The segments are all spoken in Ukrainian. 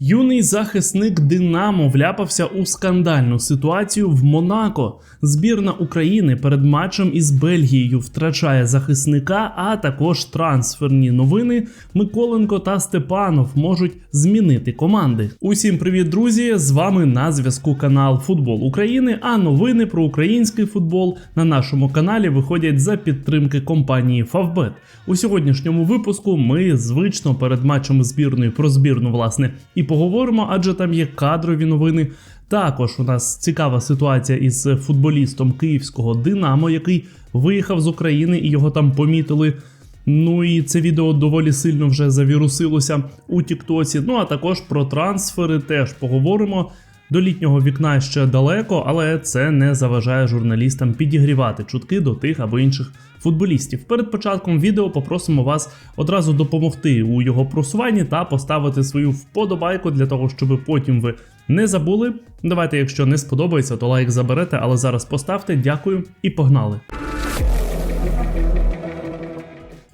Юний захисник Динамо вляпався у скандальну ситуацію в Монако. Збірна України перед матчем із Бельгією втрачає захисника, а також трансферні новини. Миколенко та Степанов можуть змінити команди. Усім привіт, друзі! З вами на зв'язку канал Футбол України. А новини про український футбол на нашому каналі виходять за підтримки компанії Favbet. У сьогоднішньому випуску ми звично перед матчем збірної про збірну власне і поговоримо, адже там є кадрові новини. Також у нас цікава ситуація із футболістом київського Динамо, який виїхав з України і його там помітили. Ну і це відео доволі сильно вже завірусилося у Тіктоці. Ну а також про трансфери теж поговоримо. До літнього вікна ще далеко, але це не заважає журналістам підігрівати чутки до тих або інших футболістів. Перед початком відео попросимо вас одразу допомогти у його просуванні та поставити свою вподобайку для того, щоб потім ви не забули. Давайте, якщо не сподобається, то лайк заберете, але зараз поставте. Дякую і погнали.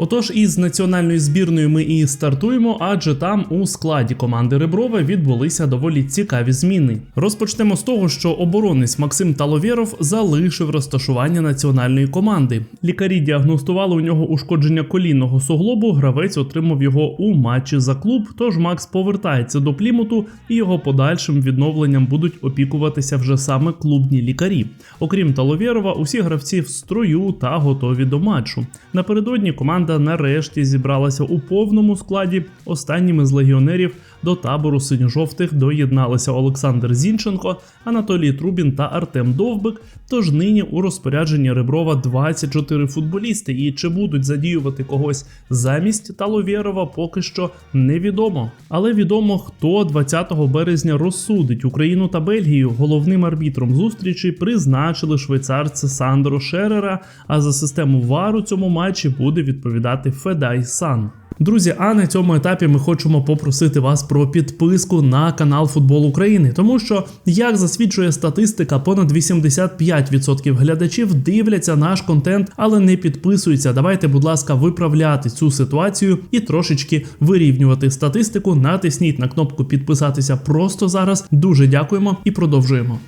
Отож, із національною збірною ми і стартуємо, адже там у складі команди Реброва відбулися доволі цікаві зміни. Розпочнемо з того, що оборонець Максим Таловєров залишив розташування національної команди. Лікарі діагностували у нього ушкодження колінного суглобу. Гравець отримав його у матчі за клуб. Тож Макс повертається до Плімуту і його подальшим відновленням будуть опікуватися вже саме клубні лікарі. Окрім Таловєрова, усі гравці в строю та готові до матчу. Напередодні команда нарешті зібралася у повному складі. Останніми з легіонерів до табору синьо-жовтих доєдналися Олександр Зінченко, Анатолій Трубін та Артем Довбик. Тож нині у розпорядженні Реброва 24 футболісти. І чи будуть задіювати когось замість Таловєрова, поки що невідомо. Але відомо, хто 20 березня розсудить Україну та Бельгію. Головним арбітром зустрічі призначили швейцарця Сандро Шерера. А за систему ВАР у цьому матчі буде відповідати Федай Сан. Друзі, а на цьому етапі ми хочемо попросити вас про підписку на канал Футбол України, тому що, як засвідчує статистика, понад 85% глядачів дивляться наш контент, але не підписуються. Давайте, будь ласка, виправляти цю ситуацію і трошечки вирівнювати статистику. Натисніть на кнопку підписатися просто зараз. Дуже дякуємо і продовжуємо.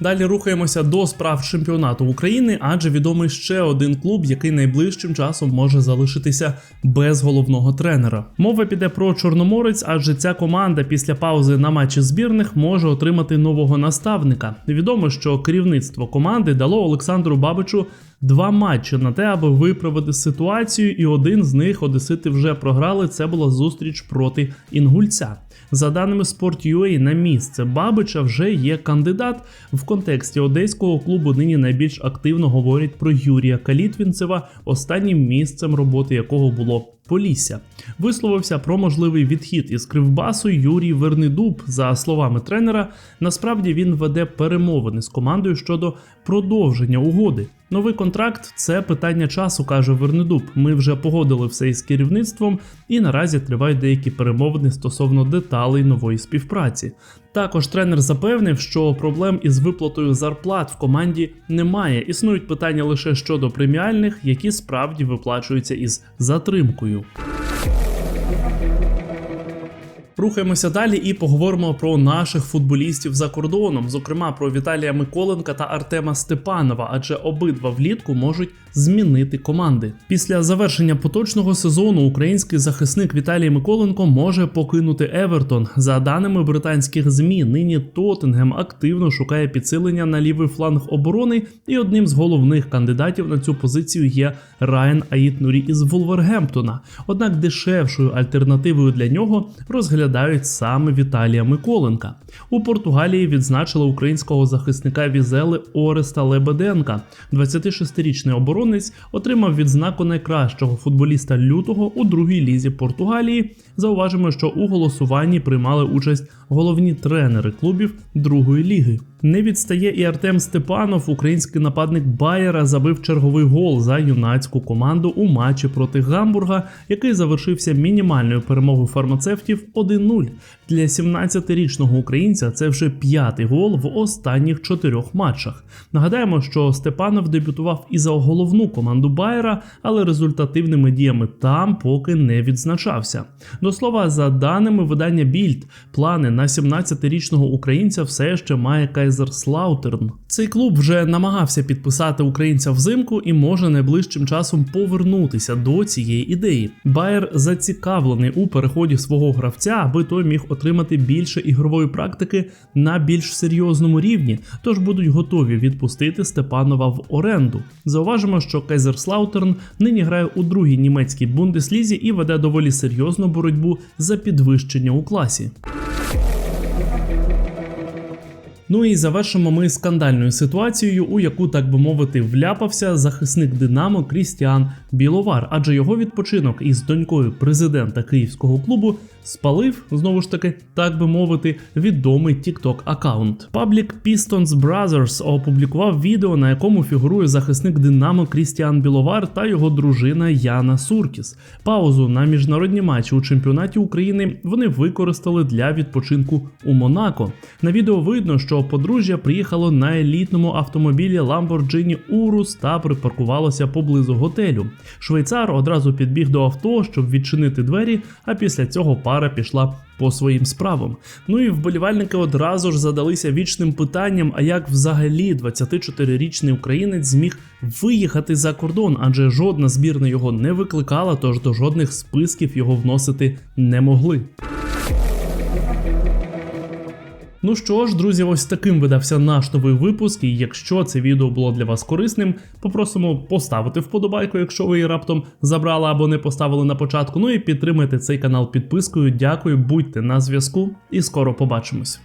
Далі рухаємося до справ чемпіонату України, адже відомий ще один клуб, який найближчим часом може залишитися без головного тренера. Мова піде про Чорноморець, адже ця команда після паузи на матчі збірних може отримати нового наставника. Відомо, що керівництво команди дало Олександру Бабичу. Два матчі на те, аби виправити ситуацію, і один з них Одесити вже програли. Це була зустріч проти інгульця. За даними Sport.ua, на місце Бабича вже є кандидат. В контексті одеського клубу нині найбільш активно говорять про Юрія Калітвінцева, останнім місцем роботи якого було Полісся. Висловився про можливий відхід із Кривбасу Юрій Вернидуб. За словами тренера, насправді він веде перемовини з командою щодо продовження угоди. Новий контракт це питання часу, каже Вернедуб. Ми вже погодили все із керівництвом, і наразі тривають деякі перемовини стосовно деталей нової співпраці. Також тренер запевнив, що проблем із виплатою зарплат в команді немає. Існують питання лише щодо преміальних, які справді виплачуються із затримкою. Рухаємося далі і поговоримо про наших футболістів за кордоном, зокрема про Віталія Миколенка та Артема Степанова, адже обидва влітку можуть змінити команди. Після завершення поточного сезону український захисник Віталій Миколенко може покинути Евертон. За даними британських змі, нині Тоттенгем активно шукає підсилення на лівий фланг оборони, і одним з головних кандидатів на цю позицію є Райан Аїт-Нурі із Вулвергемптона. Однак дешевшою альтернативою для нього розглядають саме Віталія Миколенка. У Португалії відзначили українського захисника Візели Ореста Лебеденка. 26-річний оборонець отримав відзнаку найкращого футболіста лютого у другій лізі Португалії. Зауважимо, що у голосуванні приймали участь головні тренери клубів другої ліги. Не відстає і Артем Степанов. Український нападник Байера забив черговий гол за юнацьку команду у матчі проти Гамбурга, який завершився мінімальною перемогою фармацевтів 1-0. Для 17-річного українця це вже п'ятий гол в останніх чотирьох матчах. Нагадаємо, що Степанов дебютував і за головну команду Байера, але результативними діями там поки не відзначався. До слова, за даними видання Більд, плани на 17-річного українця все ще має Кайзерслаутерн. Цей клуб вже намагався підписати українця взимку і може найближчим часом повернутися до цієї ідеї. Байер зацікавлений у переході свого гравця, аби той міг отримати більше ігрової практики на більш серйозному рівні, тож будуть готові відпустити Степанова в оренду. Зауважимо, що Кайзерслаутерн нині грає у другій німецькій бундеслізі і веде доволі серйозну боротьбу за підвищення у класі. Ну і завершимо ми скандальною ситуацією, у яку, так би мовити, вляпався захисник Динамо Крістіан Біловар, адже його відпочинок із донькою президента київського клубу спалив знову ж таки, так би мовити, відомий TikTok аккаунт. Паблік Pistons Brothers опублікував відео, на якому фігурує захисник Динамо Крістіан Біловар та його дружина Яна Суркіс. Паузу на міжнародні матчі у чемпіонаті України вони використали для відпочинку у Монако. На відео видно, що подружжя приїхало на елітному автомобілі Lamborghini Urus та припаркувалося поблизу готелю. Швейцар одразу підбіг до авто, щоб відчинити двері, а після цього пара пішла по своїм справам. Ну і вболівальники одразу ж задалися вічним питанням: а як взагалі 24-річний українець зміг виїхати за кордон, адже жодна збірна його не викликала, тож до жодних списків його вносити не могли. Ну що ж, друзі, ось таким видався наш новий випуск. І якщо це відео було для вас корисним, попросимо поставити вподобайку, якщо ви її раптом забрали або не поставили на початку. Ну і підтримайте цей канал підпискою. Дякую, будьте на зв'язку і скоро побачимось.